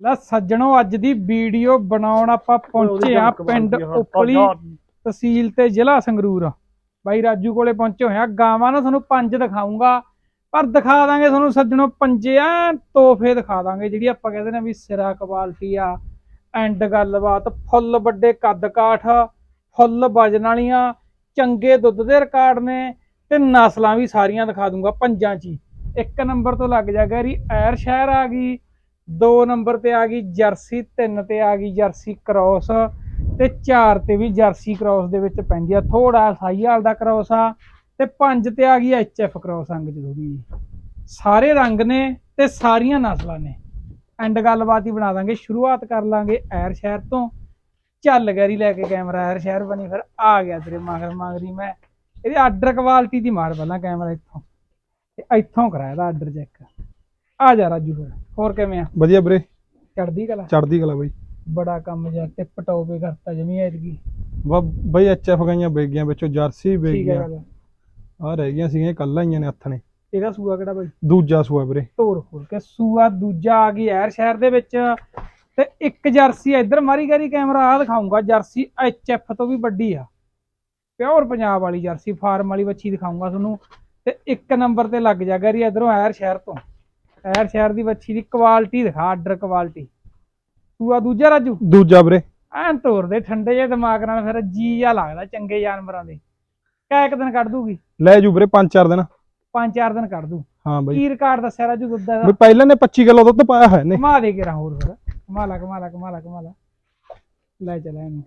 ਲੈ ਸੱਜਣੋ ਅੱਜ ਦੀ ਵੀਡੀਓ ਬਣਾਉਣ ਆਪਾਂ ਪਹੁੰਚੇ ਆ ਪਿੰਡ ਉਪਲੀ ਤਹਿਸੀਲ ਤੇ ਜ਼ਿਲ੍ਹਾ ਸੰਗਰੂਰ। ਬਾਈ ਰਾਜੂ ਕੋਲੇ ਪਹੁੰਚੇ ਹੋਏ ਆ ਗਾਵਾਂ ਨਾ ਤੁਹਾਨੂੰ ਪੰਜ ਦਿਖਾਉਂਗਾ ਪਰ ਦਿਖਾ ਦਾਂਗੇ ਤੁਹਾਨੂੰ ਸੱਜਣੋ ਪੰਜੇ ਆ ਤੋਹਫੇ ਦਿਖਾ ਦਾਂਗੇ ਜਿਹੜੀ ਆਪਾਂ ਕਹਿੰਦੇ ਨੇ ਵੀ ਸਿਰਾ ਕੁਆਲਿਟੀ ਆ ਐਂਡ ਗੱਲਬਾਤ ਫੁੱਲ ਵੱਡੇ ਕੱਦ ਕਾਠ ਫੁੱਲ ਵਜਨ ਵਾਲੀਆਂ ਚੰਗੇ ਦੁੱਧ ਦੇ ਰਿਕਾਰਡ ਨੇ ਤੇ ਨਸਲਾਂ ਵੀ ਸਾਰੀਆਂ ਦਿਖਾ ਦੂੰਗਾ ਪੰਜਾਂ ਚ ਇੱਕ ਨੰਬਰ ਤੋਂ ਲੱਗ ਜਾ ਗੈਰੀ ਐਰ ਸ਼ਹਿਰ ਆ ਗਈ ਦੋ ਨੰਬਰ ਤੇ ਆ ਗਈ ਜਰਸੀ, ਤਿੰਨ ਤੇ ਆ ਗਈ ਜਰਸੀ ਕ੍ਰੋਸ ਤੇ ਚਾਰ ਤੇ ਵੀ ਜਰਸੀ ਕ੍ਰੋਸ ਦੇ ਵਿੱਚ ਪੈਂਦੀ ਆ। ਥੋੜਾ ਸਾਈਵਾਲ ਦਾ ਕ੍ਰੋਸ ਆ ਤੇ ਪੰਜ ਤੇ ਆ ਗਈ ਐਚਐਫ ਕ੍ਰੋਸ ਅੰਗ ਚ ਥੋੜੀ ਸਾਰੇ ਰੰਗ ਨੇ ਤੇ ਸਾਰੀਆਂ ਨਸਲਾਂ ਨੇ। ਐਂਡ ਗੱਲਬਾਤ ਹੀ ਬਣਾ ਦਾਂਗੇ, ਸ਼ੁਰੂਆਤ ਕਰ ਲਾਂਗੇ ਐਰ ਸ਼ਹਿਰ ਤੋਂ। ਚੱਲ ਗੈਰੀ ਲੈ ਕੇ ਕੈਮਰਾ, ਐਰ ਸ਼ਹਿਰ ਬਣੀ, ਫਿਰ ਆ ਗਿਆ ਤੇਰੇ ਮਗਰ ਮਗਰੀ ਮੈਂ। ਇਹਦੀ ਆਰਡਰ ਕੁਆਲਿਟੀ ਦੀ ਮਾਰ ਪਹਿਲਾਂ ਕੈਮਰਾ ਇੱਥੋਂ। ਤੇ ਇੱਥੋਂ ਕਰਾਇਆ ਦਾ ਆਰਡਰ ਚੈੱਕ ਆ ਜਾ ਰਾਜੂ ਫਿਰ ਹੋਰ ਕਿਵੇਂ ਆ? ਵਧੀਆ ਵੀਰੇ। ਚੜਦੀ ਕਲਾ? ਚੜਦੀ ਕਲਾ ਬਈ। ਬੜਾ ਕੰਮ ਜਿਹਾ ਟਿਪ ਟੋਪੇ ਕਰਤਾ ਜਮੀ ਐਤਕੀ। ਵਾ ਬਈ ਐਚਐਫ ਗਈਆਂ ਵੇਚ ਗਈਆਂ ਵਿੱਚੋਂ ਜਰਸੀ ਵੇਚ ਠੀਕ ਹੈ ਗਈਆਂ। ਗੱਲ ਆ ਰਹਿ ਗਈਆਂ ਸੀਗੀਆਂ ਕੱਲ ਆਈਆਂ ਨੇ ਹੱਥ ਨੇ। ਇਹਦਾ ਸੂਆ ਕਿਹੜਾ ਬਾਈ? ਦੂਜਾ ਸੂਆ ਵੀਰੇ। ਧੋਰ ਖੋਲ ਕੇ ਸੂਆ ਦੂਜਾ ਆ ਗਈ ਐਰ ਸ਼ਹਿਰ ਦੇ ਵਿੱਚ। ਤੇ ਇੱਕ ਜਰਸੀ ਇੱਧਰ ਮਾਰੀ ਗਰੀ ਕੈਮਰਾ ਆ ਦਿਖਾਉਂਗਾ ਜਰਸੀ ਐਚਐਫ ਤੋਂ ਵੀ ਵੱਡੀ ਆ। ਪਿਓਰ ਪੰਜਾਬ ਵਾਲੀ ਜਰਸੀ ਫਾਰਮ ਵਾਲੀ ਵੱਛੀ ਦਿਖਾਉਂਗਾ ਤੁਹਾਨੂੰ। ਤੇ ਇੱਕ ਨੰਬਰ ਤੇ ਲੱਗ ਜਾ ਗਰੀ ਇਧਰੋਂ ਐਰ ਸ਼ਹਿਰ ਤੋਂ। ਐਰ ਸ਼ਹਿਰ ਦੀ ਵੱਛੀ ਦੀ ਕੁਆਲਿਟੀ ਦਿਖਾ ਆਰਡਰ ਕੁਆਲਿਟੀ ਸੂਆ ਦੂਜਾ ਰਾਜੂ? ਦੂਜਾ ਵੀਰੇ। ਐਨ ਤੋਰ ਦੇ ਠੰਡੇ ਜਿਹੇ ਦਿਮਾਗ ਨਾਲ ਫਿਰ ਜੀ ਜਾ ਲੱਗਦਾ ਚੰਗੇ ਜਾਨਵਰਾਂ ਦੇ। ਕੈ ਇੱਕ ਦਿਨ ਕੱਢ ਦੂਗੀ? ਲੈ ਜੂ ਵੀਰੇ ਪੰਜ ਚਾਰ ਦਿਨ। ਪੰਜ ਚਾਰ ਦਿਨ ਕੱਢ ਦੂ। ਹਾਂ ਬਈ। ਕੀ ਰਿਕਾਰਡ ਦੱਸਿਆ ਰਾਜੂ ਦੁੱਧ ਦਾ। ਬਈ ਪਹਿਲਾਂ ਨੇ 25 ਕਿਲੋ ਦੁੱਧ ਪਾਇਆ ਹੋਇਆ ਨੇ ਕਮਾ ਦੇ ਕੇ ਹੋਰ ਫਿਰ। ਕਮਾ ਲਾ ਕਮਾ ਲਾ ਕਮਾ ਲਾ ਕਮਾ ਲਾ। ਲੈ ਚਲਾ ਇਹਨੂੰ।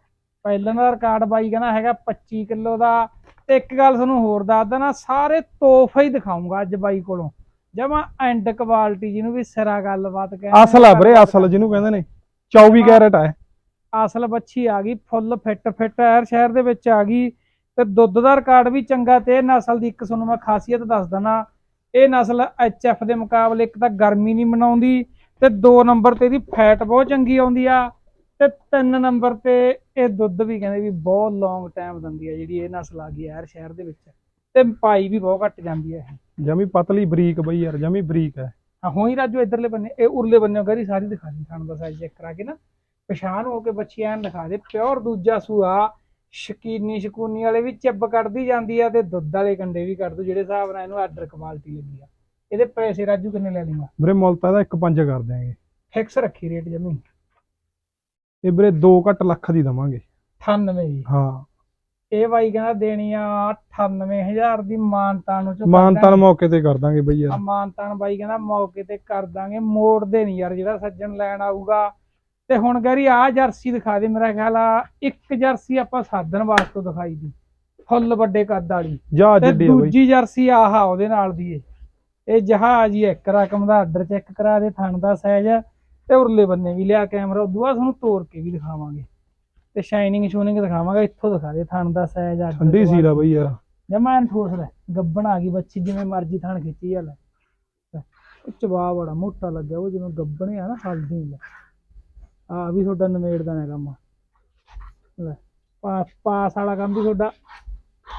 ਪਹਿਲਾਂ ਦਾ ਰਿਕਾਰਡ ਬਾਈ ਕਹਿੰਦਾ ਹੈਗਾ 25 ਕਿਲੋ ਦਾ। ਤੇ ਇੱਕ ਗੱਲ ਤੁਹਾਨੂੰ ਹੋਰ ਦੱਸਦਾ ਨਾ ਸਾਰੇ ਤੋਹਫੇ ਹੀ ਦਿਖਾਉਂਗਾ ਅੱਜ ਬਾਈ ਕੋਲੋਂ। ਜਮਾ ਐਂਡ ਕੁਆਲਿਟੀ ਜਿਹਨੂੰ ਵੀ ਸਿਰਾ ਗੱਲਬਾਤ ਕਹਿੰਦੇ ਅਸਲ ਆ ਵੀਰੇ ਅਸਲ ਜਿਹਨੂੰ ਕਹਿੰਦੇ ਨੇ 24 ਕੈਰਟ ਆ। ਅਸਲ ਬੱਚੀ ਆ ਗਈ ਫੁੱਲ ਫਿੱਟ ਫਿੱਟ ਐਰ ਸ਼ਹਿਰ ਦੇ ਵਿੱਚ ਆ ਗਈ। ਤੇ ਦੁੱਧ ਦਾ ਰਿਕਾਰਡ ਵੀ ਚੰਗਾ ਤੇ ਇਹ ਨਸਲ ਦੀ ਇੱਕ ਤੁਹਾਨੂੰ ਮੈਂ ਖਾਸੀਅਤ ਦੱਸ ਦਣਾ ਇਹ ਨਸਲ ਐਚਐਫ ਦੇ ਮੁਕਾਬਲੇ ਇੱਕ ਤਾਂ ਗਰਮੀ ਨਹੀਂ ਮਨਾਉਂਦੀ ਤੇ ਦੋ ਨੰਬਰ ਤੇ ਇਹਦੀ ਫੈਟ ਬਹੁਤ ਚੰਗੀ ਆਉਂਦੀ ਆ ਤੇ ਤਿੰਨ ਨੰਬਰ ਤੇ ਇਹ ਦੁੱਧ ਵੀ ਕਹਿੰਦੇ ਵੀ ਬਹੁਤ ਲੌਂਗ ਟਾਈਮ ਦਿੰਦੀ ਆ ਜਿਹੜੀ ਇਹ ਨਸਲ ਆ ਗਈ ਐਰ ਸ਼ਹਿਰ ਦੇ ਵਿੱਚ। ਤੇ ਪਾਈ ਵੀ ਬਹੁਤ ਘੱਟ ਜਾਂਦੀ ਹੈ ਜਮੀ ਪਤਲੀ ਬਰੀਕ ਬਈ ਯਾਰ ਜਮੀ ਬਰੀਕ ਹੈ। ਹਾਂ ਹੋਈ ਰਾਜੂ ਇਧਰਲੇ ਬੰਨੇ ਇਹ ਉਰਲੇ ਬੰਨੇ ਗਰੀ ਸਾਰੀ ਦਿਖਾ ਦੀ ਖਾਣ ਦਾ ਸਾਈਜ਼ ਚੈੱਕ ਕਰਾ ਕੇ ਨਾ। ਪਛਾਣ ਹੋ ਕੇ ਬੱਚੀ ਐਨ ਦਿਖਾ ਦੇ ਪਿਓਰ ਦੂਜਾ ਸੂਆ ਸ਼ਕੀਨੀ ਸ਼ਕੂਨੀ ਵਾਲੇ ਵੀ ਚੱਬ ਕੱਢਦੀ ਜਾਂਦੀ ਆ ਤੇ ਦੁੱਧ ਵਾਲੇ ਕੰਡੇ ਵੀ ਕੱਢ ਦੋ ਜਿਹੜੇ ਹਿਸਾਬ ਨਾਲ ਇਹਨੂੰ ਆਰਡਰ ਕੁਆਲਿਟੀ ਲੱਗੀ ਆ। ਇਹਦੇ ਪੈਸੇ ਰਾਜੂ ਕਿੰਨੇ ਲੈ ਲੂੰਗਾ ਵੀਰੇ ਮੁੱਲ ਤਾਂ ਇਹਦਾ 1.5 ਕਰ ਦਿਆਂਗੇ। ਫਿਕਸ ਰੱਖੀ ਰੇਟ ਜਮੀ। ਇਹ ਵੀਰੇ 2 ਘੱਟ ਲੱਖ ਦੀ ਦਵਾਂਗੇ। 98 ਜੀ। ਹਾਂ। ਇਹ ਬਾਈ ਕਹਿੰਦਾ ਦੇਣੀ ਆ 98000 ਦੀ ਮਾਨਤਾਨ ਨੂੰ ਮਾਨਤਾਨ ਮੌਕੇ ਤੇ ਕਰ ਦਾਂਗੇ ਬਈ ਯਾਰ। ਮਾਨਤਾਨ ਬਾਈ ਕਹਿੰਦਾ ਮੌਕੇ ਤੇ ਕਰ ਦਾਂਗੇ ਮੋੜਦੇ ਨਹੀਂ ਯਾਰ ਜਿਹੜਾ ਸੱਜਣ ਲੈਣ ਆਊਗਾ। ਤੇ ਹੁਣ ਗਰੀ ਆ ਜਰਸੀ ਦਿਖਾ ਦੇ ਮੇਰਾ ਖਿਆਲ ਆ ਇੱਕ ਜਰਸੀ ਆਪਾਂ ਸਾਧਨ ਵਾਸਤੇ ਦਿਖਾਈ ਦੀ। ਫੁੱਲ ਵੱਡੇ ਕੱਦ ਵਾਲੀ। ਜਹਾਜ਼ ਤੇ ਆ ਬਈ। ਦੂਜੀ ਜਰਸੀ ਆਹਾ ਉਹਦੇ ਨਾਲ ਦੀ ਏ। ਇਹ ਜਹਾਜ਼ ਹੀ ਇੱਕ ਰਕਮ ਦਾ ਆਰਡਰ ਚੈੱਕ ਕਰਾ ਦੇ ਥਣ ਦਾ ਸਾਈਜ਼ ਤੇ ਉਰਲੇ ਬੰਨੇ ਵੀ ਲਿਆ ਕੈਮਰਾ ਉਦੋਂ ਬਾਅਦ ਤੁਹਾਨੂੰ ਤੋੜ ਕੇ ਵੀ ਦਿਖਾਵਾਂਗੇ। ਤੇ ਸ਼ਾਈਨਿੰਗ ਸ਼ੂਨਿੰਗ ਦਿਖਾਵਾਂਗੇ ਇੱਥੋਂ ਦਿਖਾ ਦੇ ਥਣ ਦਾ ਸਾਈਜ਼ ਆਰਡਰ ਠੰਡੀ ਸੀ ਦਾ ਬਈ ਯਾਰ। ਜਮਾ ਐਨ ਠੋਸ ਲੈ ਗੱਬਣ ਆ ਗਈ ਬੱਚੀ ਜਿਵੇਂ ਮਰਜ਼ੀ ਥਣ ਖਿੱਚੀ ਆ ਲੈ। ਲੈ, ਚਬਾ ਬੜਾ ਮੋਟਾ ਲੱਗਿਆ ਉਹ ਜਿਵੇਂ ਗੱਬਣੇ ਆ ਨਾ ਹਲਦੀ ਲੈ। ਆ ਵੀ ਤੁਹਾਡਾ ਨਵੇੜ ਦਾ ਨਾ ਕੰਮ। ਲੈ ਪਾਸ ਪਾਸ ਵਾਲਾ ਕੰਮ ਵੀ ਤੁਹਾਡਾ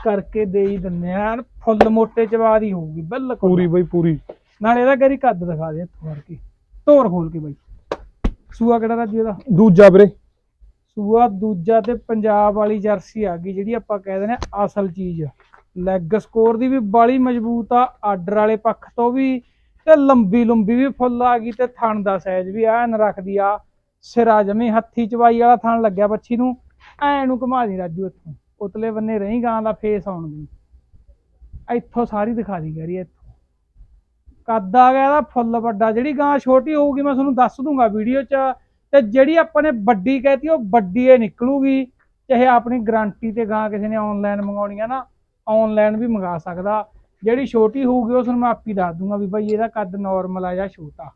ਕਰਕੇ ਦੇ ਹੀ ਦਿੰਨੇ ਆ ਫੁੱਲ ਮੋਟੇ ਚਬਾ ਦੀ ਹੋਊਗੀ ਬਿਲਕੁਲ। ਪੂਰੀ ਬਈ ਪੂਰੀ। ਨਾਲ ਇਹਦਾ ਗਰੀ ਕੱਦ ਦਿਖਾ ਦੇ ਇੱਥੋਂ ਕਰਕੇ। ਧੋਰ ਖੋਲ ਕੇ ਬਾਈ। ਸੂਆ ਕਿਹੜਾ ਰਾਜੂ ਇਹਦਾ? ਦੂਜਾ ਵੀਰੇ। ਸੂਆ ਦੂਜਾ ਤੇ ਪੰਜਾਬ ਵਾਲੀ ਜਰਸੀ ਆ ਗਈ, ਜਿਹੜੀ ਆਪਾਂ ਕਹਿ ਦਿੰਦੇ ਆ ਅਸਲ ਚੀਜ਼। ਲੈਗ ਸਕੋਰ ਦੀ ਵੀ ਬਾਲੀ ਮਜ਼ਬੂਤ ਆ, ਆਰਡਰ ਵਾਲੇ ਪੱਖ ਤੋਂ ਵੀ ਤੇ ਲੰਬੀ ਲੰਬੀ ਵੀ ਫੁੱਲ ਆ ਗਈ ਤੇ ਥਣ ਦਾ ਸਾਈਜ਼ ਵੀ ਐਨ ਰੱਖਦੀ ਆ। ਸਿਰਾ ਜਮੀ ਹੱਥੀ ਚਵਾਈ ਵਾਲਾ ਥਣ ਲੱਗਿਆ ਬੱਚੀ ਨੂੰ ਐ ਨੂੰ ਘੁਮਾ ਦੀ ਰਾਜੂ ਇੱਥੋਂ। ਉਤਲੇ ਬੰਨੇ ਰਹੀ ਗਾਂ ਦਾ ਫੇਸ ਆਉਣ ਦੀ। ਇੱਥੋਂ ਸਾਰੀ ਦਿਖਾ ਦੀ ਗਰੀ, ਇੱਥੋਂ। ਕੱਦ ਆ ਗਿਆ ਇਹਦਾ, ਫੁੱਲ ਵੱਡਾ। ਜਿਹੜੀ ਗਾਂ ਛੋਟੀ ਹੋਊਗੀ, ਮੈਂ ਤੁਹਾਨੂੰ ਦੱਸ ਦੂੰਗਾ ਵੀਡੀਓ 'ਚ। ਤੇ ਜਿਹੜੀ ਆਪਾਂ ਨੇ ਵੱਡੀ ਕਹਿਤੀ, ਉਹ ਵੱਡੀ ਏ ਨਿਕਲੂਗੀ, ਚਾਹੇ ਆਪਣੀ ਗਾਰੰਟੀ ਤੇ ਗਾਂ ਕਿਸੇ ਨੇ ਆਨਲਾਈਨ ਮੰਗਾਉਣੀ ਆ ਨਾ ਆਨਲਾਈਨ ਵੀ ਮੰਗਾ ਸਕਦਾ। ਜਿਹੜੀ ਛੋਟੀ ਹੋਊਗੀ, ਉਸ ਨੂੰ ਮੈਂ ਆਪੀ ਦੱਸ ਦੂੰਗਾ ਵੀ ਭਾਈ ਇਹਦਾ ਕੱਦ ਨਾਰਮਲ ਆ ਜਾਂ ਛੋਟਾ।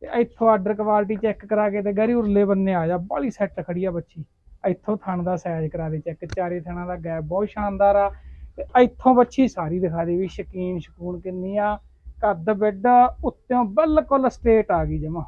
ਤੇ ਇੱਥੋਂ ਆਰਡਰ ਕੁਆਲਿਟੀ ਚੈੱਕ ਕਰਾ ਕੇ ਤੇ ਗਰੀ ਉਰਲੇ ਬੰਨੇ ਆ ਜਾ ਬਾਲੀ ਸੈੱਟ ਖੜੀ ਆ ਬੱਚੀ। ਇੱਥੋਂ ਥਣ ਦਾ ਸਾਈਜ਼ ਕਰਾ ਦੇ ਚੈੱਕ ਚਾਰੇ ਥਣਾਂ ਦਾ ਗੈਪ ਬਹੁਤ ਸ਼ਾਨਦਾਰ ਆ। ਤੇ ਇੱਥੋਂ ਬੱਚੀ ਸਾਰੀ ਦਿਖਾ ਦੇ ਵੀ ਸ਼ਕੀਨ, ਸ਼ਕੂਨ ਕਿੰਨੀ ਆ। ਕੱਦ ਬੈੱਡ ਉੱਤੋਂ ਬਿਲਕੁਲ ਸਟੇਟ ਆ ਗਈ ਜਮਾ।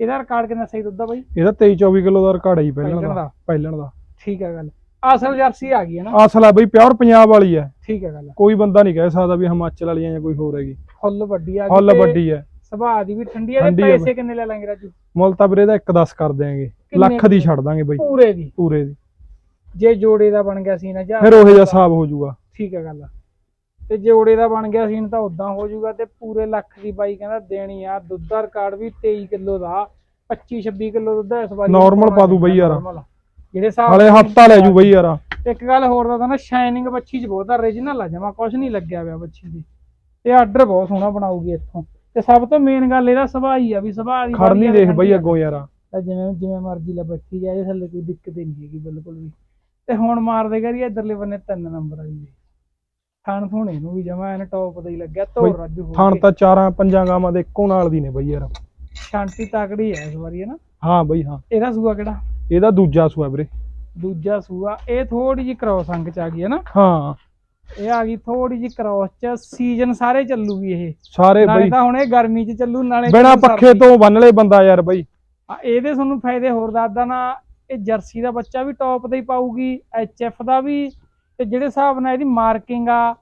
ਇਹਦਾ ਰਿਕਾਰਡ ਕਿੰਨਾ ਸਹੀ ਦੁੱਧ ਬਾਈ? ਇਹਦਾ 23 24 ਕਿਲੋ ਦਾ ਰਿਕਾਰਡ ਹੈ ਜੀ ਪਹਿਲਾਂ ਦਾ ਦਾ। ਪਹਿਲਣ ਦਾ। ਠੀਕ ਹੈ ਗੱਲ। ਅਸਲ ਜਰਸੀ ਆ ਗਈ ਹੈ ਨਾ? ਅਸਲ ਆ ਬਈ ਪਿਓਰ ਪੰਜਾਬ ਵਾਲੀ ਹੈ। ਠੀਕ ਹੈ ਗੱਲ। ਕੋਈ ਬੰਦਾ ਨਹੀਂ ਕਹਿ ਸਕਦਾ ਵੀ ਹਿਮਾਚਲ ਵਾਲੀ ਹੈ ਜਾਂ ਕੋਈ ਹੋਰ ਹੈਗੀ। ਫੁੱਲ ਵੱਡੀ ਆ ਗਈ ਫੁੱਲ ਵੱਡੀ ਹੈ। ਸੁਭਾਅ ਦੀ ਵੀ ਠੰਡੀ ਆ ਆ ਪੈਸੇ। ਕਿੰਨੇ ਲੈ ਲਾਂਗੇ ਰਾਜੂ? ਮੁੱਲ ਤਾਂ ਵੀਰੇ ਦਾ 1.10 ਕਰ ਕਿੰਨੇ ਲੱਖ ਦੀ? ਛੱਡ ਦਾਂਗੇ ਬਾਈ। ਪੂਰੇ ਦੀ। ਪੂਰੇ ਦੀ। ਜੇ ਜੋੜੇ ਦਾ ਬਣ ਗਿਆ ਸੀ ਨਾ ਜਾਂ ਫਿਰ ਉਹੋ ਜਿਹਾ ਹਿਸਾਬ ਹੋ ਜਾਊਗਾ। ਠੀਕ ਹੈ ਗੱਲ ਤੇ ਜੋੜੇ ਦਾ ਬਣ ਗਿਆ ਸੀਨ ਤਾਂ ਉਦਾਂ ਹੋ ਜਾਊਗਾ ਤੇ ਪੂਰੇ ਲੱਖ ਦੀ ਬਾਈ ਕਹਿੰਦਾ ਦੇਣੀ ਆ। ਦੁੱਧ ਦਾ ਰਿਕਾਰਡ ਵੀ 23 ਕਿਲੋ ਦਾ 25 26 ਕਿਲੋ ਦੁੱਧ ਇਸ ਵਾਰੀ। Normal ਪਾ ਦੂ ਬਈ ਯਾਰ। ਜਿਹੜੇ ਹਿਸਾਬ ਹਲੇ ਹਫਤਾ ਲੈ ਜੂ ਬਾਈ ਯਾਰ। ਇੱਕ ਗੱਲ ਹੋਰ ਦਾ ਤਾਂ ਨਾ ਸ਼ਾਈਨਿੰਗ ਬੱਚੀ ਚ ਬਹੁਤ origignal ਆ ਜਮਾ ਕੁਝ ਨਹੀਂ ਲੱਗਿਆ ਹੋਇਆ ਬੱਚੀ ਦੀ। ਤੇ ਆਰਡਰ ਬਹੁਤ ਸੋਹਣਾ ਬਣਾਉਗੀ ਇੱਥੋਂ। ਤੇ ਸਭ ਤੋਂ ਮੇਨ ਗੱਲ ਇਹਦਾ ਸੁਭਾਅ ਹੀ ਆ ਵੀ ਸੁਭਾਅ ਦੀ ਖੜ ਨਹੀਂ ਵਧੀਆ ਦੇਖ ਬਾਈ। ਅੱਗੋਂ ਯਾਰ। ਤਾਂ ਜਿਵੇਂ ਜਿਵੇਂ ਮਰਜ਼ੀ ਲਾ ਬੈਠੀ ਜਾਏ ਥੱਲੇ ਕੋਈ ਦਿੱਕਤ ਨਹੀਂ ਹੈਗੀ ਬਿਲਕੁਲ ਵੀ। ਤੇ ਹੁਣ ਮਾਰਦੇ ਕਰੀ ਇਧਰਲੇ ਬੰਨੇ ਤਿੰਨ ਨੰਬਰ ਆਈ ਥਣ ਥੁਣ ਇਹਨੂੰ ਵੀ ਜਮਾ ਇਹਨੇ ਟੌਪ ਦਾ ਹੀ ਲੱਗਿਆ ਧੋਰ ਰਾਜੂ ਹੋ ਥਣ। ਤਾਂ ਚਾਰਾਂ ਪੰਜਾਂ ਗਾਵਾਂ ਦੇ ਇੱਕੋ ਨਾਲ ਦੀ ਨੇ ਬਾਈ ਯਾਰ। ਸ਼ਾਂਤੀ ਤਕੜੀ ਹੈ ਇਸ ਵਾਰੀ ਹੈ ਨਾ? ਹਾਂ ਬਾਈ ਹਾਂ। ਇਹਦਾ ਸੂਆ ਕਿਹੜਾ? ਇਹਦਾ ਦੂਜਾ ਸੂਆ ਵੀਰੇ। ਦੂਜਾ ਸੂਆ ਇਹ ਥੋੜੀ ਜਿਹੀ ਕ੍ਰੋਸ ਅੰਗ ਚ ਆ ਗਈ ਹੈ ਨਾ? ਹਾਂ। ਇਹ ਆ ਗਈ ਥੋੜੀ ਜਿਹੀ ਕ੍ਰੋਸ ਚ ਸੀਜ਼ਨ ਸਾਰੇ ਚੱਲੂਗੀ ਇਹ। ਸਾਰੇ ਨਾਲੇ ਬਾਈ। ਤਾਂ ਹੁਣ ਇਹ ਗਰਮੀ ਚ ਚੱਲੂ ਨਾਲੇ ਬਿਨਾ ਪੱਖੇ। ਤੋਂ ਬੰਨ ਲੈ ਬੰਦਾ ਯਾਰ ਬਾਈ। ਆ, ਇਹਦੇ ਤੁਹਾਨੂੰ ਫਾਇਦੇ ਹੋਰ ਦੱਸਦਾ ਨਾ ਇਹ ਜਰਸੀ ਦਾ ਬੱਚਾ ਵੀ ਟੌਪ ਤੇ ਹੀ ਪਾਊਗੀ ਐਫ ਦਾ ਵੀ ਤੇ ਜਿਹੜੇ ਹਿਸਾਬ ਨਾਲ ਇਹਦੀ ਮਾਰਕਿੰਗ ਆ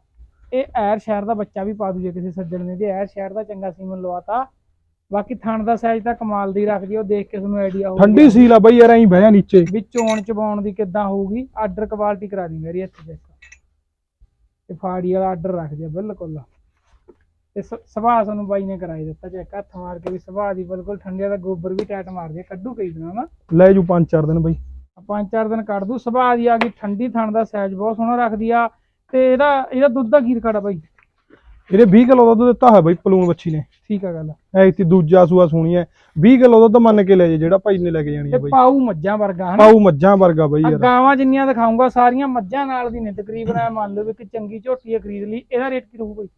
ਇਹ ਐਰ ਸ਼ਹਿਰ ਦਾ ਬੱਚਾ ਵੀ ਪਾ ਦੂ ਜੇ ਕਿਸੇ ਸੱਜਣ ਨੇ ਤੇ ਐਰ ਸ਼ਹਿਰ ਦਾ ਚੰਗਾ ਸੀਮਨ ਲਵਾਤਾ ਬਾਕੀ ਥਣ ਦਾ ਸਾਈਜ਼ ਤਾਂ ਕਮਾਲ ਦੀ ਰੱਖਦੀ ਉਹ ਦੇਖ ਕੇ ਤੁਹਾਨੂੰ ਆਈਡੀਆ ਹੋਊਗਾ। ਠੰਡੀ ਸੀਲ ਆ ਬਾਈ ਯਾਰ ਐਂ ਬਹਿ ਜਾ ਨੀਚੇ। ਵੀ ਚੋਣ ਚਬਾਉਣ ਦੀ ਕਿੱਦਾਂ ਹੋਊਗੀ ਆਰਡਰ ਕੁਆਲਿਟੀ ਕਰਾ ਦੀ ਮੇਰੀ ਇੱਥੇ ਚੈੱਕ ਤੇ ਫਾੜੀ ਵਾਲਾ ਆਰਡਰ ਰੱਖ ਦਿਆ ਬਿਲਕੁਲ। ਤੇ ਸੁਭਾਅ ਸਾਨੂੰ ਬਾਈ ਨੇ ਕਰਾਈ ਦਿੱਤਾ ਚੈੱਕ ਹੱਥ ਮਾਰ ਕੇ ਵੀ ਸੁਭਾਅ ਦੀ ਬਿਲਕੁਲ ਠੰਡੇ ਦਾ ਗੋਬਰ ਵੀ ਟੈਟ ਮਾਰ ਦਿਆ ਕੱਢੂ ਕਈ ਦਿਨਾਂ ਨਾ। ਲੈ ਜੂ ਪੰਜ ਚਾਰ ਦਿਨ ਬਾਈ। ਪੰਜ ਚਾਰ ਦਿਨ ਕੱਢ ਦੂ ਸੁਭਾਅ ਦੀ ਆ ਗਈ ਠੰਡੀ ਥਣ ਦਾ ਸਾਈਜ਼ ਬਹੁਤ ਸੋਹਣਾ ਰੱਖਦੀ ਆ ਤੇ ਇਹਦਾ ਇਹਦਾ ਦੁੱਧ ਦਾ ਕੀ ਰਿਕਾਰਡ ਆ ਬਾਈ? ਇਹਦੇ 20 ਕਿਲੋ ਦਾ ਦੁੱਧ ਦਿੱਤਾ ਹੋਇਆ ਬਾਈ ਪਲੂਣ ਬੱਚੀ ਨੇ। ਠੀਕ ਆ ਗੱਲ ਐ ਤੀ ਦੂਜਾ ਸੂਆ ਸੁਣੀ ਐ 20 ਕਿਲੋ ਦੁੱਧ ਮੰਨ ਕੇ ਲੈ ਜੇ ਜਿਹੜਾ ਭਾਈ ਨੇ ਲੈ ਕੇ ਜਾਣੀ ਆ ਬਾਈ। ਪਾਊ ਮੱਝਾਂ ਵਰਗਾ ਹਨਾ? ਪਾਉ ਮੱਝਾਂ ਵਰਗਾ ਬਾਈ ਯਾਰ ਗਾਵਾਂ ਜਿੰਨੀਆਂ ਦਿਖਾਉਂਗਾ ਸਾਰੀਆਂ ਮੱਝਾਂ ਨਾਲ ਦੀ ਨੇ ਤਕਰੀਬਨ ਐ ਮੰਨ ਲਓ ਵੀ ਇੱਕ ਚੰਗੀ ਝੋਟੀ ਆ ਖਰੀਦ ਲਈ ਇਹਦਾ ਰੇਟ ਕੀ ਰਹੂ ਬਾਈ?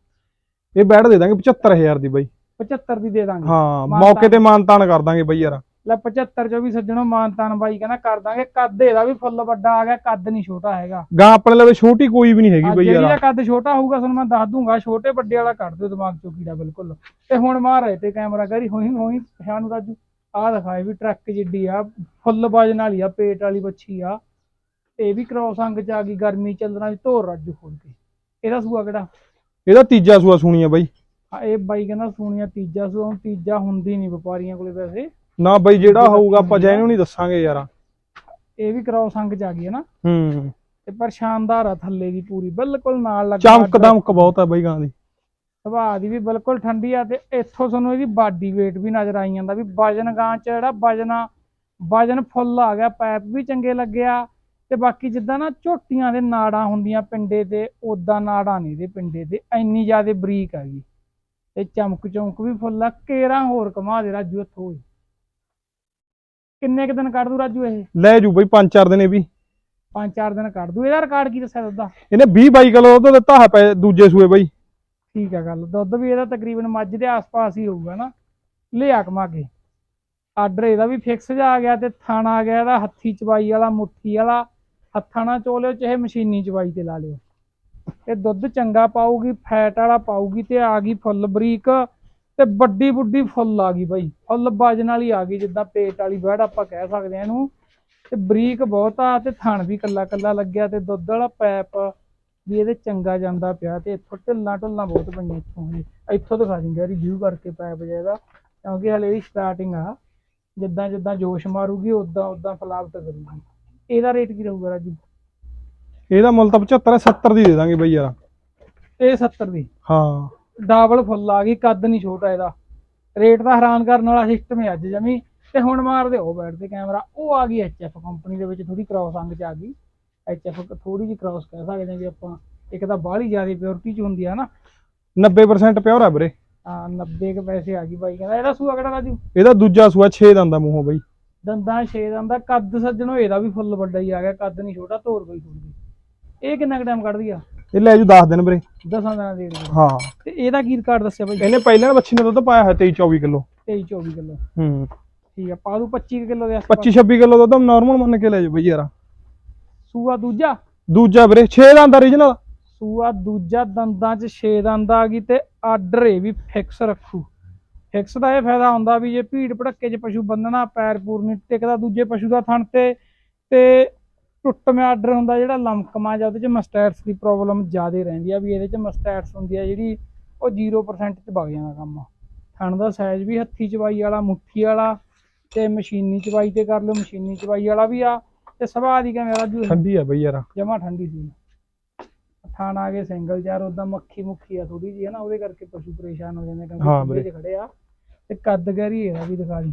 ਇਹ ਬੈਠ ਦੇ ਦਾਂਗੇ 75000 ਦੀ ਬਾਈ। 75 ਦੀ ਦੇ ਦਾਂਗੇ। ਹਾਂ। ਮੌਕੇ ਤੇ ਮਾਨਤਾਨ ਕਰ ਦਾਂਗੇ ਬਾਈ ਯਾਰ। ਲੈ 75 ਚੋਂ ਵੀ ਸੱਜਣੋ ਮਾਨਤਾਨ ਬਾਈ ਕਹਿੰਦਾ ਕਰ ਦਾਂਗੇ। ਕੱਦ ਇਹਦਾ ਵੀ ਫੁੱਲ ਵੱਡਾ ਆ ਗਿਆ ਕੱਦ ਨਹੀਂ ਛੋਟਾ ਹੈਗਾ। ਗਾਂ ਆਪਣੇ ਲਵੇ ਛੋਟੀ ਕੋਈ ਵੀ ਨਹੀਂ ਹੈਗੀ ਆ ਬਾਈ ਜਿਹੜੀ ਯਾਰ। ਕੱਦ ਛੋਟਾ ਹੋਊਗਾ ਤੁਹਾਨੂੰ ਮੈਂ ਦੱਸ ਦੂੰਗਾ ਛੋਟੇ ਵੱਡੇ ਵਾਲਾ ਕੱਢ ਦਿਓ ਦਿਮਾਗ ਚੋਂ ਕੀੜਾ ਬਿਲਕੁਲ। ਤੇ ਹੁਣ ਮਾਰ ਰਹੇ ਤੇ ਕੈਮਰਾ ਕਰੀ ਹੋਈ ਹੋਈ ਪਛਾਣ ਰਾਜੂ। ਆਹ ਦਿਖਾਏ ਵੀ ਟਰੱਕ ਜਿੱਡੀ ਆ ਫੁੱਲ ਵਜਨ ਵਾਲੀ ਆ ਪੇਟ ਵਾਲੀ ਬੱਚੀ ਆ। ਇਹ ਵੀ ਕ੍ਰੋਸ ਅੰਗ ਚ ਆ ਗਈ ਗਰਮੀ ਚੱਲਣਾ ਵੀ ਧੋਰ ਰਾਜੂ ਖੋਲ ਕੇ। ਇਹਦਾ ਸੂਆ ਕਿਹੜਾ? ਇਹਦਾ ਤੀਜਾ ਸੂਆ ਸੁਣੀ ਆ ਬਾਈ। ਆ ਇਹ ਬਾਈ ਕਹਿੰਦਾ ਸੂਣੀਆ ਤੀਜਾ ਸੂਆ ਹੁਣ ਤੀਜਾ ਹੁੰਦੀ ਨਹੀਂ ਵਪਾਰੀਆਂ ਕੋਲੇ ਵੈਸੇ ਨਾ ਬਾਈ ਜਿਹੜਾ ਹੋਊਗਾ ਆਪਾਂ ਜੈਨੂੰ ਨਹੀਂ ਦੱਸਾਂਗੇ ਯਾਰ। ਇਹ ਵੀ ਕ੍ਰੋਸ ਅੰਗ ਚ ਆ ਗਈ ਹੈ ਨਾ। ਹੂੰ। ਤੇ ਪਰ ਸ਼ਾਨਦਾਰ ਆ ਥੱਲੇ ਦੀ ਪੂਰੀ ਬਿਲਕੁਲ ਨਾਲ ਲੱਗਾ ਚਮਕ ਦਮਕ ਬਹੁਤ ਆ ਬਾਈ ਗਾਂ ਦੀ। ਸੁਭਾਅ ਦੀ ਵੀ ਬਿਲਕੁਲ ਠੰਡੀ ਆ ਤੇ ਇੱਥੋਂ ਤੁਹਾਨੂੰ ਇਹਦੀ ਬਾਡੀ weight ਵੀ ਨਜ਼ਰ ਆਈ ਜਾਂਦਾ ਵੀ ਵਜਨ ਗਾਂ ਚ ਜਿਹੜਾ ਵਜਨ ਆ ਵਜਨ ਫੁੱਲ ਆ ਗਿਆ ਪੈਪ ਵੀ ਚੰਗੇ ਲੱਗਿਆ ਤੇ ਬਾਕੀ ਜਿੱਦਾਂ ਨਾ ਝੋਟੀਆਂ ਦੇ ਨਾੜਾਂ ਹੁੰਦੀਆਂ ਪਿੰਡੇ ਤੇ ਉਦਾਂ ਨਾੜਾਂ ਨਹੀਂ ਇਹਦੇ ਪਿੰਡੇ ਤੇ ਇੰਨੀ ਜ਼ਿਆਦਾ ਬਰੀਕ ਹੈਗੀ ਤੇ ਚਮਕ ਚਮਕ ਵੀ ਫੁੱਲ ਆ ਕੇਰਾਂ ਹੋਰ ਕਮਾ ਦੇ ਰਾਜੂ ਇੱਥੋਂ ਕਿੰਨੇ ਕੁ ਦਿਨ ਕੱਢ ਦੂ ਰਾਜੂ ਇਹ? ਲੈ ਜੂ ਬਾਈ ਪੰਜ ਚਾਰ ਦਿਨ ਇਹ ਵੀ। ਪੰਜ ਚਾਰ ਦਿਨ ਕੱਢ ਦੂ। ਇਹਦਾ ਰਿਕਾਰਡ ਕੀ ਦੱਸਿਆ ਦੁੱਧ ਦਾ? ਇਹਨੇ 20 22 ਕਿਲੋ ਦੁੱਧ ਦਿੱਤਾ ਹੈ ਪੈ ਦੂਜੇ ਸੂਏ ਬਾਈ। ਠੀਕ ਆ ਗੱਲ। ਦੁੱਧ ਵੀ ਇਹਦਾ ਤਕਰੀਬਨ ਮੱਝ ਦੇ ਆਸ-ਪਾਸ ਹੀ ਹੋਊਗਾ ਨਾ। ਲਿਆ ਕਮਾ ਕੇ। ਆਰਡਰ ਇਹਦਾ ਵੀ ਫਿਕਸ ਜਾ ਆ ਗਿਆ ਤੇ ਥਾਣਾ ਆ ਗਿਆ ਇਹਦਾ ਹੱਥੀ ਚਵਾਈ ਵਾਲਾ ਮੁੱਠੀ ਵਾਲਾ। ਹੱਥਾਂ ਨਾਲ ਚੋ ਲਿਓ ਚਾਹੇ ਮਸ਼ੀਨੀ ਚਵਾਈ ਤੇ ਲਾ ਲਿਓ। ਇਹ ਦੁੱਧ ਚੰਗਾ ਪਾਊਗੀ ਫੈਟ ਵਾਲਾ ਪਾਊਗੀ ਤੇ ਆ ਗਈ ਫੁੱਲ ਬਰੀਕ। ਤੇ ਵੱਡੀ ਬੁੱਢੀ ਫੁੱਲ ਆ ਗਈ ਬਾਈ। ਫੁੱਲ ਵਜਨ ਵਾਲੀ ਆ ਗਈ ਜਿੱਦਾਂ ਪੇਟ ਵਾਲੀ ਬੈੜ ਆਪਾਂ ਕਹਿ ਸਕਦੇ ਹਾਂ ਇਹਨੂੰ। ਤੇ ਬਰੀਕ ਬਹੁਤ ਆ ਤੇ ਥਣ ਵੀ ਕੱਲਾ ਕੱਲਾ ਲੱਗਿਆ ਤੇ ਦੁੱਧ ਵਾਲਾ ਪੈਪ ਵੀ ਇਹਦੇ ਚੰਗਾ ਜਾਂਦਾ ਪਿਆ ਤੇ ਇੱਥੋਂ ਢਿੱਲਾਂ ਢੁੱਲਾਂ ਬਹੁਤ ਪਈਆਂ ਇੱਥੋਂ ਜੀ ਇੱਥੋਂ ਦਿਖਾ ਦਿੰਗੇ ਰਿਵਿਊ ਕਰਕੇ ਪੈਪ ਜਿਹਦਾ ਕਿਉਂਕਿ ਹਲੇ ਇਹਦੀ ਸਟਾਰਟਿੰਗ ਆ। ਜਿੱਦਾਂ ਜਿੱਦਾਂ ਜੋਸ਼ ਮਾਰੂਗੀ ਉਦਾਂ ਉਦਾਂ ਫਲਾਵਟ ਕਰੂਗੀ। ਇਹਦਾ ਰੇਟ ਕੀ ਰਹੂਗਾ ਰਾਜੂ? ਇਹਦਾ ਮੁੱਲ ਤਾਂ 75 ਹੈ 70 ਦੀ ਦੇ ਦਾਂਗੇ ਬਾਈ ਯਾਰ। ਇਹ 70 ਦੀ? ਹਾਂ। ਡਬਲ ਫੁੱਲ ਆ ਗਈ ਕੱਦ ਨਹੀਂ ਛੋਟਾ ਇਹਦਾ। ਰੇਟ ਤਾਂ ਹੈਰਾਨ ਕਰਨ ਵਾਲਾ ਸਿਸਟਮ ਹੈ ਅੱਜ ਜਮੀ। ਤੇ ਹੁਣ ਮਾਰਦੇ ਉਹ ਬੈਠ ਤੇ ਕੈਮਰਾ ਉਹ ਆ ਗਈ ਐਚਐਫ ਕੰਪਨੀ ਦੇ ਵਿੱਚ ਥੋੜੀ ਕ੍ਰਾਸ ਅੰਗ ਚ ਆ ਗਈ। ਐਚਐਫ ਥੋੜੀ ਜਿਹੀ ਕ੍ਰਾਸ ਕਹਿ ਸਕਦੇ ਹਾਂ ਵੀ ਆਪਾਂ ਇੱਕ ਤਾਂ ਬਾਹਲੀ ਜ਼ਿਆਦਾ ਪਿਓਰਿਟੀ ਚ ਹੁੰਦੀ ਆ ਨਾ। 90% ਪਿਓਰ ਹੈ ਵੀਰੇ। ਹਾਂ 90 ਕੇ ਪੈਸੇ ਆ ਗਈ ਬਾਈ ਕਹਿੰਦਾ ਇਹਦਾ ਸੂਆ ਕਿਹੜਾ ਰਾਜੂ? ਇਹਦਾ ਦੂਜਾ ਸੂਆ 6 ਦੰਦ ਦਾ ਮੂੰਹੋਂ ਬਾਈ। ਦੰਦਾਂ ਛੇ ਦੰਦਾਂ ਕੱਦ ਸੱਜਣੋ ਇਹਦਾ ਵੀ ਫੁੱਲ ਵੱਡਾ ਹੀ ਆ ਗਿਆ ਕੱਦ ਨਹੀਂ ਛੋਟਾ ਧੋਰ ਕੋਈ ਥੋੜੀ ਇਹ ਕਿੰਨਾ ਕੁ ਟਾਈਮ ਕੱਢਦੀ ਆ? ਇਹ ਲੈ ਜੂ 10 ਦਿਨ ਵੀਰੇ। ਦਸਾਂ ਦਿਨਾਂ ਦੇ ਦੇ ਹਾਂ। ਤੇ ਇਹਦਾ ਕੀ ਰਿਕਾਰਡ ਦੱਸਿਆ ਬਾਈ? ਇਹਨੇ ਪਹਿਲਾਂ ਬੱਚੀ ਨੇ ਦੁੱਧ ਪਾਇਆ ਹੈ 23 24 ਕਿਲੋ। 23 24 ਕਿਲੋ। ਹੂੰ। ਠੀਕ ਆ ਪਾ ਦੂ 25 ਕਿਲੋ ਦੇ 25 26 ਕਿਲੋ ਦੁੱਧ ਨਾਰਮਲ ਮੰਨ ਕੇ ਲੈ ਜਾ ਬਈ ਯਾਰ। ਸੂਆ ਦੂਜਾ? ਦੂਜਾ ਵੀਰੇ 6 ਦੰਦ origignal ਸੂਆ ਦੂਜਾ ਦੰਦਾਂ 'ਚ 6 ਦੰਦ ਆ ਗਈ ਤੇ ਆਰਡਰ ਇਹ ਵੀ ਫਿਕਸ ਰੱਖੂ। ਫਿਕਸ ਦਾ ਇਹ ਫਾਇਦਾ ਹੁੰਦਾ ਵੀ ਜੇ ਭੀੜ ਭੜੱਕੇ 'ਚ ਪਸ਼ੂ ਬੰਨਣਾ ਪੈਰ ਪੂਰ ਨਹੀਂ ਟਿਕਦਾ ਦੂਜੇ ਪਸ਼ੂ ਦਾ ਥਣ ਤੇ ਤੇ ਟੁੱਟਵੇਂ ਆਰਡਰ ਹੁੰਦਾ ਜਿਹੜਾ ਲਮਕਮਾ ਜਾਂ ਉਹਦੇ 'ਚ ਮਸਟੈਟਸ ਦੀ ਪ੍ਰੋਬਲਮ ਜ਼ਿਆਦਾ ਰਹਿੰਦੀ ਆ ਵੀ ਇਹਦੇ 'ਚ ਮਸਟੈਟਸ ਹੁੰਦੀ ਆ ਜਿਹੜੀ ਉਹ 0% 'ਚ ਵਗ ਜਾਂਦਾ ਕੰਮ। ਥਣ ਦਾ ਸਾਈਜ਼ ਵੀ ਹੱਥੀ ਚਵਾਈ ਵਾਲਾ ਮੁੱਠੀ ਵਾਲਾ ਤੇ ਮਸ਼ੀਨੀ ਚਵਾਈ ਤੇ ਕਰ ਲਓ ਮਸ਼ੀਨੀ ਚਵਾਈ ਵਾਲਾ ਵੀ ਆ ਤੇ ਸੁਭਾਅ ਦੀ ਕਿਵੇਂ ਰਾਜੂ? ਠੰਡੀ ਆ ਬਈ ਯਾਰ। ਜਮਾ ਠੰਡੀ ਸੀ। ਥਾਣ ਆ ਗਏ ਸਿੰਗਲ ਚਾਰ ਉਦਾਂ ਮੱਖੀ ਮੁੱਖੀ ਆ ਥੋੜੀ ਜੀ ਹੈ ਨਾ ਉਹਦੇ ਕਰਕੇ ਪਸ਼ੂ ਪਰੇਸ਼ਾਨ ਹੋ ਜਾਂਦੇ ਕਿਉਂਕਿ ਹਾਂ ਖੜੇ ਆ ਤੇ ਕੱਦ ਗੈਰੀ ਇਹਦਾ ਵੀ ਦਿਖਾ ਦੀ।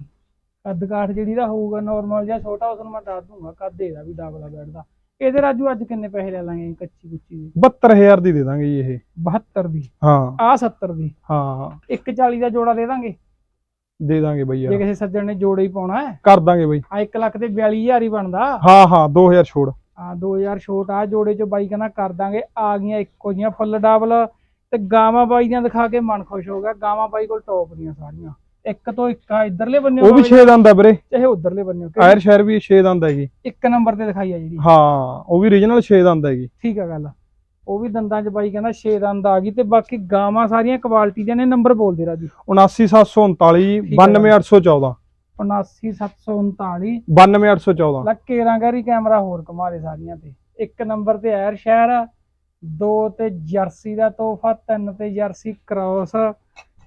ਕੱਦ ਕਾਠ ਜਿਹੜੀ ਦਾ ਹੋਊਗਾ ਨਾਰਮਲ ਜਾਂ ਛੋਟਾ ਉਸ ਨੂੰ ਮੈਂ ਦੱਸ ਦੂੰਗਾ ਕੱਦ ਇਹਦਾ ਵੀ ਡਬਲਾ ਬੈਠਦਾ ਇਹਦੇ ਰਾਜੂ ਅੱਜ ਕਿੰਨੇ ਪੈਸੇ ਲੈ ਲਾਂਗੇ ਕੱਚੀ ਕੁੱਚੀ ਦੇ? 72000 ਦੀ ਦੇ ਦਾਂਗੇ ਜੀ ਇਹ। 72 ਦੀ? ਹਾਂ। ਆ 70 ਦੀ? ਹਾਂ 140 ਦਾ ਜੋੜਾ ਦੇ ਦਾਂਗੇ? ਦੇ ਦਾਂਗੇ ਬਈ ਜੇ ਯਾਰ ਕਿਸੇ ਸੱਜਣ ਨੇ ਜੋੜਾ ਹੀ ਪਾਉਣਾ ਹੈ? ਕਰ ਦਾਂਗੇ ਬਈ। ਆ 1 ਲੱਖ ਤੇ 42000 ਹੀ ਬਣਦਾ। ਹਾਂ ਹਾਂ 2000 ਛੋੜ। ਆ 2000 ਛੋਟ ਆ ਜੋੜੇ ਚ ਬਾਈ ਕਹਿੰਦਾ ਕਰ ਦਾਂਗੇ ਆ ਗਈਆਂ ਇੱਕੋ ਜੀਆਂ ਫੁੱਲ ਡਬਲ ਤੇ ਗਾਵਾਂ ਬਾਈ ਦੀਆਂ ਦਿਖਾ ਕੇ ਮਨ ਖੁਸ਼ ਹੋ ਗਿਆ ਗਾਵਾਂ ਬਾਈ ਕੋਲ ਟੌਪ ਦੀਆਂ ਸਾਰੀਆਂ। ਇੱਕ ਤੋਂ ਇੱਕ ਆ ਇਧਰਲੇ ਬੰਨੇ ਉਹ ਵੀ 6 ਦੰਦ ਆ ਵੀਰੇ। ਚਾਹੇ ਉਧਰਲੇ ਬੰਨੇ ਆਇਰ ਸ਼ਹਿਰ ਵੀ 6 ਦੰਦ ਹੈਗੀ ਇੱਕ ਨੰਬਰ ਤੇ ਦਿਖਾਈ ਆ ਜਿਹੜੀ। ਹਾਂ ਉਹ ਵੀ ਰੀਜਨਲ 6 ਦੰਦ ਹੈਗੀ ਠੀਕ ਆ ਗੱਲ। ਉਹ ਵੀ ਦੰਦਾਂ ਚ ਬਾਈ ਕਹਿੰਦਾ 6 ਦੰਦ ਆ ਗਈ ਤੇ ਬਾਕੀ ਗਾਵਾਂ ਸਾਰੀਆਂ ਕੁਆਲਿਟੀ ਦੀਆਂ ਨੇ ਨੰਬਰ ਬੋਲ ਦੇ ਰਾਜੂ 79739 ਠੀਕ ਹੈ। 92814 79739 92814 ਲੱਕੇ ਰੰਗਾਰੀ ਕੈਮਰਾ ਹੋਰ ਕਮਾ ਦੇ ਸਾਰੀਆਂ ਤੇ। ਇੱਕ ਨੰਬਰ ਤੇ ਐਰ ਸ਼ਹਿਰ ਦੋ ਤੇ ਜਰਸੀ ਦਾ ਤੋਹਫਾ ਤਿੰਨ ਤੇ ਜਰਸੀ ਕ੍ਰਾਸ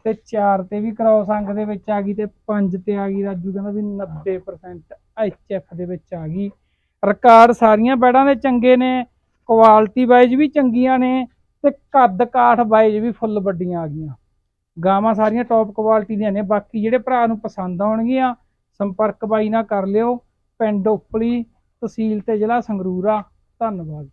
ਤੇ ਚਾਰ ਤੇ ਵੀ ਕ੍ਰਾਸ ਅੰਗ ਦੇ ਵਿੱਚ ਆ ਗਈ ਤੇ ਪੰਜ ਤੇ ਆ ਗਈ। ਰਾਜੂ ਕਹਿੰਦਾ ਵੀ 90% ਐਚਐਫ ਦੇ ਵਿੱਚ ਆ ਗਈ। ਰਿਕਾਰਡ ਸਾਰੀਆਂ ਬੈੜਾਂ ਦੇ ਚੰਗੇ ਨੇ ਕੁਆਲਿਟੀ ਵਾਈਜ਼ ਵੀ ਚੰਗੀਆਂ ਨੇ ਤੇ ਕੱਦ ਕਾਠ ਵਾਈਜ਼ ਵੀ ਫੁੱਲ ਵੱਡੀਆਂ ਆ ਗਈਆਂ। ਗਾਵਾਂ ਸਾਰੀਆਂ ਟੌਪ ਕੁਆਲਿਟੀ ਦੀਆਂ ਨੇ। ਬਾਕੀ ਜਿਹੜੇ ਭਰਾ ਨੂੰ ਪਸੰਦ ਆਉਣਗੀਆਂ, ਸੰਪਰਕ ਬਾਈ ਨਾਲ ਕਰ ਲਿਓ। ਪਿੰਡ ਉਪਲੀ, ਤਹਿਸੀਲ ਤੇ ਜ਼ਿਲ੍ਹਾ ਸੰਗਰੂਰ ਆ। ਧੰਨਵਾਦ।